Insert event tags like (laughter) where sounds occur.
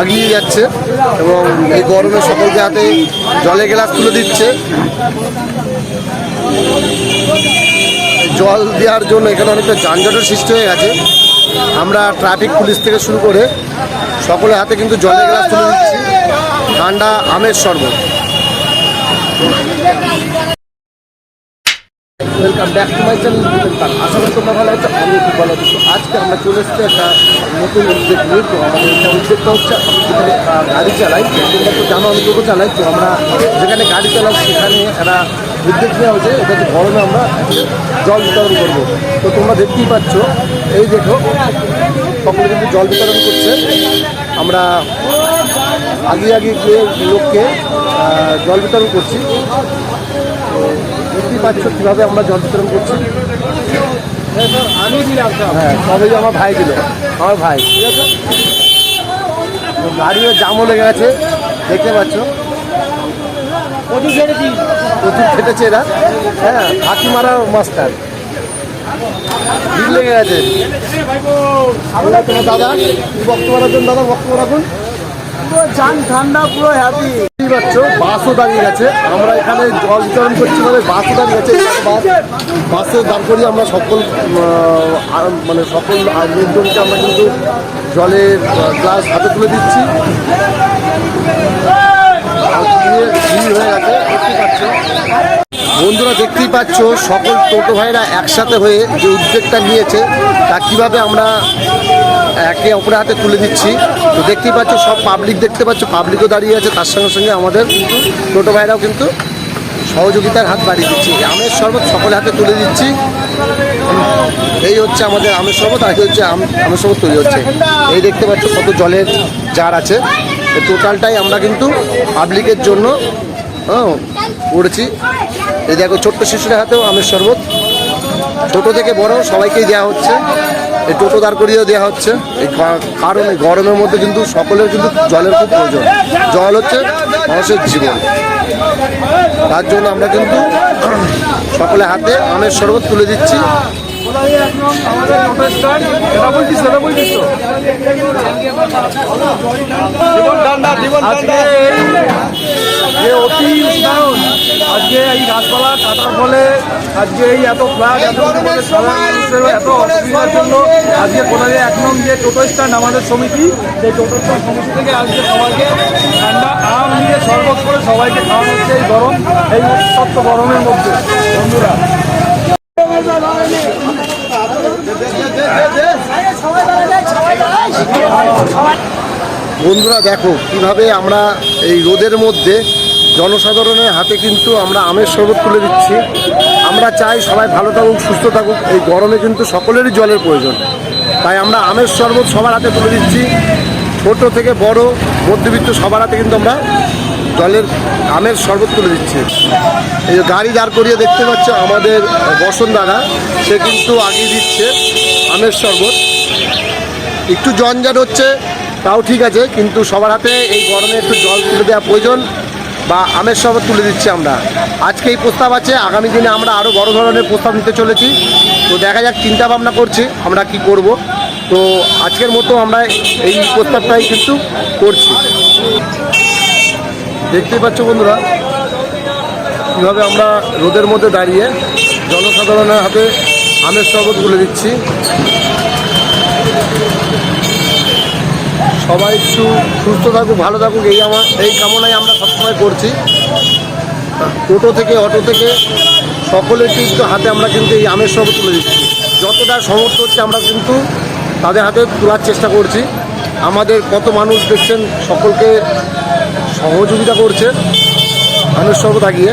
আগিয়ে যাচ্ছে এবং এই গরমে সকলকে হাতে জলের গ্লাস তুলে দিচ্ছে। জল দেওয়ার জন্য এখানে অনেকটা যানজটের সৃষ্টি হয়ে গেছে। আমরা ট্রাফিক পুলিশ থেকে শুরু করে সকলের হাতে কিন্তু জলের গ্লাস তুলে দিচ্ছি। ঠান্ডা আমের শরবত। Welcome back to my channel আশা করি তোমরা ভালো আছো আমি খুব ভালো আছি। আজকে আমরা চলে এসেছি একটা নতুন উদ্যোগ নিয়ে। তো আমাদের এটা উদ্যোগটা হচ্ছে, আমি যেখানে গাড়ি চালাই তো জানো আমি টোটো চালাই। তো আমরা যেখানে গাড়ি চালাই সেখানে একটা উদ্যোগ নেওয়া হয়েছে। এটা হচ্ছে গরমে আমরা জল বিতরণ করব। তো তোমরা দেখতেই পাচ্ছ, এই দেখো, সকলে কিন্তু জল বিতরণ করছে। আমরা আগে আগে গিয়ে লোককে জল বিতরণ করছি। দেখতেই পাচ্ছ কীভাবে আমরা জল করছি। হ্যাঁ সবই আমার ভাই দিল। আমার ভাই। ঠিক আছে গাড়িও জামও লেগে গেছে, দেখতে পাচ্ছ। প্রচুর খেটেছি এরা। হ্যাঁ হাতি মারার মাস্টার। ভিড় লেগে গেছে। তোমার দাদা বক্তব্য রাখুন, দাদা, বক্তব্য রাখুন। ঠান্ডা, পুরো বাসও দাঁড়িয়ে আমরা এখানে জল করছি মানে দাঁড়িয়ে গেছে। বাস দাঁড় করিয়ে আমরা সকল মানে সকল লোকজনকে আমরা কিন্তু জলের গ্লাস হাতে তুলে দিচ্ছি। হয়ে গেছে বন্ধুরা দেখতেই পাচ্ছ, সকল টোটো ভাইরা একসাথে হয়ে যে উদ্যোগটা নিয়েছে, তা কীভাবে আমরা একে অপরের হাতে তুলে দিচ্ছি তো দেখতেই পাচ্ছ, সব পাবলিক দেখতে পাচ্ছ পাবলিকও দাঁড়িয়ে আছে, তার সঙ্গে সঙ্গে আমাদের কিন্তু টোটো ভাইরাও কিন্তু সহযোগিতার হাত বাড়িয়ে দিচ্ছি। আমের শরবত সকলের হাতে তুলে দিচ্ছি। এই হচ্ছে আমাদের আমের শরবত, আর হচ্ছে আম- আমের শরবত তৈরি হচ্ছে। এই দেখতে পাচ্ছ কত জলের জার আছে। টোটালটাই আমরা কিন্তু পাবলিকের জন্য হ্যাঁ করেছি। এই দেখো, ছোট্ট শিশুদের হাতেও আমের শরবত। ছোট থেকে বড় সবাইকেই দেওয়া হচ্ছে। এই টোটো দাঁড় করিয়ে দেওয়া হচ্ছে। এই কারণ এই গরমের মধ্যে কিন্তু সকলের কিন্তু জলের খুব প্রয়োজন। জল হচ্ছে মানুষের জীবন। তার জন্য আমরা কিন্তু (clears throat) সকলে হাতে আমের শরবত তুলে দিচ্ছি। আজকে এই যে অতি উষ্ণায়ন আজকে এই গাছপালা কাটার ফলে আজকে এই এত ফ্ল্যাট এত পরিমাণে সাধারণ মানুষের এত অসুবিধার জন্য আজকে কোনালে এক নং যে টোটো স্ট্যান্ড আমাদের সমিতি সেই টোটো স্ট্যান্ড সমিতি থেকে আজকে সবাইকে ঠান্ডা আম নিয়ে শরবত করে সবাইকে খাওয়ানো হচ্ছে এই গরম এই উত্তপ্ত গরমের মধ্যে। বন্ধুরা। বন্ধুরা দেখো কীভাবে আমরা এই রোদের মধ্যে জনসাধারণের হাতে কিন্তু আমরা আমের শরবত তুলে দিচ্ছি। আমরা চাই সবাই ভালো থাকুক, সুস্থ থাকুক। এই গরমে কিন্তু সকলেরই জলের প্রয়োজন। তাই আমরা আমের শরবত সবার হাতে তুলে দিচ্ছি। ছোট থেকে বড়, মধ্যবিত্ত সবার হাতে কিন্তু আমরা জলের, আমের শরবত তুলে দিচ্ছি। এই যে গাড়ি দাঁড় করিয়ে দেখতে পাচ্ছ আমাদের বসন সে কিন্তু আগিয়ে দিচ্ছে আমের শরবত। একটু জঞ্জাট হচ্ছে। তাও ঠিক আছে, কিন্তু সবার হাতে এই গরমে একটু জল তুলে দেওয়া প্রয়োজন বা আমের শরবত তুলে দিচ্ছি আমরা। আজকে এই প্রস্তাব আছে, আগামী দিনে আমরা আরও বড় ধরনের প্রস্তাব নিতে চলেছি। তো দেখা যাক, চিন্তা ভাবনা করছি আমরা কি করব। তো আজকের মতো আমরা এই প্রস্তাবটাই কিন্তু করছি। দেখতেই পাচ্ছ বন্ধুরা, কীভাবে আমরা রোদের মধ্যে দাঁড়িয়ে জনসাধারণের হাতে আমের শরবত তুলে দিচ্ছি। সবাই একটু সুস্থ থাকুক, ভালো থাকুক, এই আমার, এই কামনাই আমরা সবসময় করছি। টোটো থেকে, অটো থেকে, সকলের কিন্তু হাতে আমরা কিন্তু এই আমের শরবত তুলে দিচ্ছি। যতটা সমর্থ হচ্ছে আমরা কিন্তু তাদের হাতে তোলার চেষ্টা করছি। আমাদের কত মানুষ দেখছেন, সকলকে সহযোগিতা করছে আমের শরবত আগিয়ে।